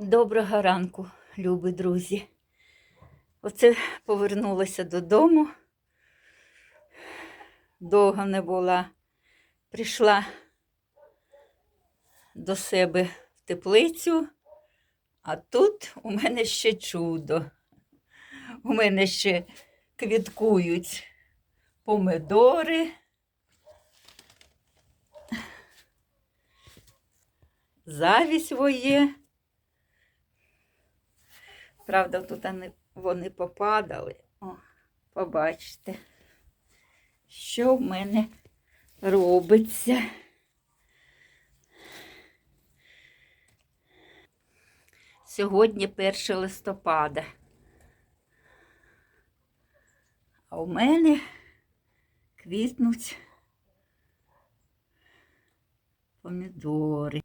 Доброго ранку, любі друзі. Оце повернулася додому. Довго не була. Прийшла до себе в теплицю, а тут у мене ще чудо. У мене ще квіткують помидори. Завість воє. Правда, тут вони, попадали. О, побачите, що в мене робиться. Сьогодні 1 листопада. А у мене квітнуть помідори.